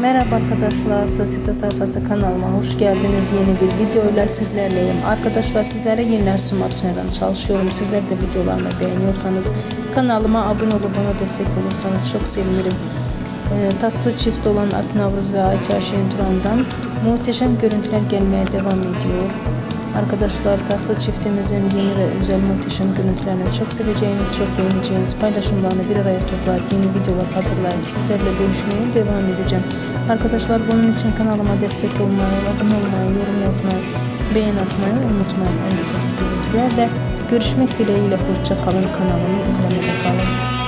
Merhaba arkadaşlar, Sosyete Sayfası kanalıma hoş geldiniz. Yeni bir videoyla sizlerleyim. Arkadaşlar sizlere yeniler sunmak için çalışıyorum. Sizler de videolarımı beğeniyorsanız kanalıma abone olup bana destek olursanız çok sevinirim. Ee, tatlı çift olan Alp Navruz ve Ayça Şen Turan'dan muhteşem görüntüler gelmeye devam ediyor. Arkadaşlar tatlı çiftimizin yeni ve özel muhteşem görüntülerini çok seveceğiniz, çok beğeneceğiniz paylaşımlarını bir araya toplayıp yeni videolar hazırlayıp sizlerle görüşmeye devam edeceğim. Arkadaşlar bunun için kanalıma destek olmayı, abone olmayı, yorum yazmayı, beğen atmayı unutmayın. En güzel görüntülerle görüşmek dileğiyle hoşça kalın kanalımı izlemede kalın.